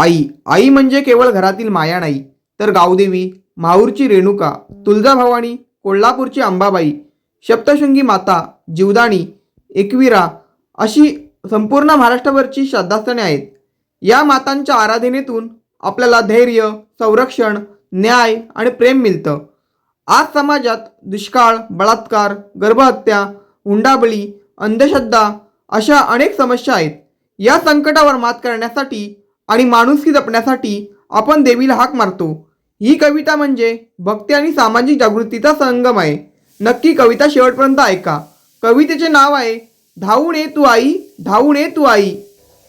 आई आई म्हणजे केवळ घरातील माया नाही तर गावदेवी माहूरची रेणुका तुळजाभवानी कोल्हापूरची अंबाबाई सप्तशृंगी माता जीवदाणी एकविरा अशी संपूर्ण महाराष्ट्रभरची श्रद्धास्थाने आहेत. या मातांच्या आराधनेतून आपल्याला धैर्य संरक्षण न्याय आणि प्रेम मिळतं. आज समाजात दुष्काळ बलात्कार गर्भहत्या हुंडाबळी अंधश्रद्धा अशा अनेक समस्या आहेत. या संकटावर मात करण्यासाठी आणि माणुसकी जपण्यासाठी आपण देवीला हाक मारतो. ही कविता म्हणजे भक्ती आणि सामाजिक जागृतीचा संगम आहे. नक्की कविता शेवटपर्यंत ऐका. कवितेचे नाव आहे धावून ये तू आई धावून ये तू आई.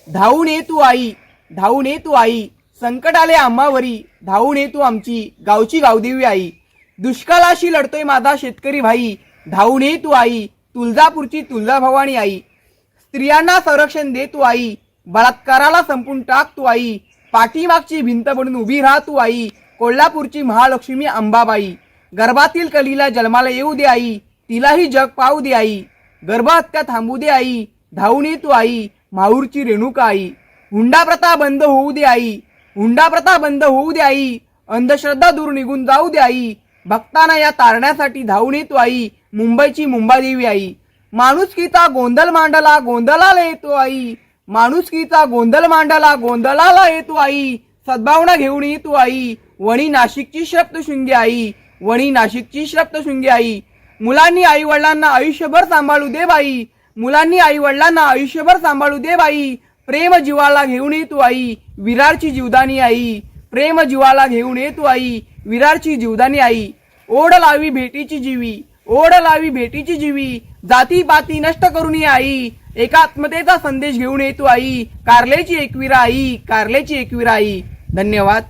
धावून ये तू आई धावून ये तू आई संकट आले आम्हावरी धावून ये तू आमची गावची गावदेवी आई. दुष्काळाशी लढतोय माझा शेतकरी भाई धावून ये तू आई तुळजापूरची तुळजाभवानी आई. स्त्रियांना संरक्षण दे तू आई बलात्काराला संपून टाक तू आई. पाठीमागची भिंत बनून उभी राहा तू आई. कोल्हापूरची महालक्ष्मी अंबाबाई. गर्भातील कलीला जन्माला येऊ दे आई. तिलाही जग पाहू दे आई. गर्भहत्या थांबू दे आई. धावून ये तू आई. माहूरची रेणुका आई. हुंडा प्रथा बंद होऊ दे आई. हुंडा प्रथा बंद होऊ दे आई. अंधश्रद्धा दूर निघून जाऊ दे आई. भक्तांना या तारण्यासाठी धावून येतो आई. मुंबईची मुंबादेवी आई. माणुसकीचा गोंधळ मांडला गोंधळाला येतो आई. माणुसकीचा गोंधळ मांडाला गोंधळाला येतो आई. सद्भावना घेऊन ये तू आई. वणी नाशिकची श्रप्तशृंगी आई. वणी नाशिकची श्रप्तशृंगी आई. मुलांनी आई वडिलांना आयुष्यभर सांभाळू दे बाई. मुलांनी आई वडिलांना आयुष्यभर सांभाळू दे बाई. प्रेम जीवाला घेऊन ये तू आई. विरारची जीवदानी आई. प्रेम जीवाला घेऊन ये तू आई. विरारची जीवदानी आई. ओढ लावी भेटीची जीवी. ओढ लावी भेटीची जीवी. जाती पाती नष्ट करून आई. एकात्मतेचा संदेश घेऊन येतो आई. कारलेची एकविरा आई कारलेची एकविरा आई. धन्यवाद.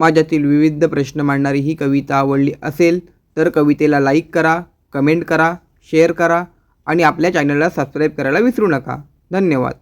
समाजातील विविध प्रश्न मांडणारी ही कविता आवडली असेल तर कवितेला लाईक करा कमेंट करा शेअर करा आणि आपल्या चॅनलला सबस्क्राईब करायला विसरू नका. धन्यवाद.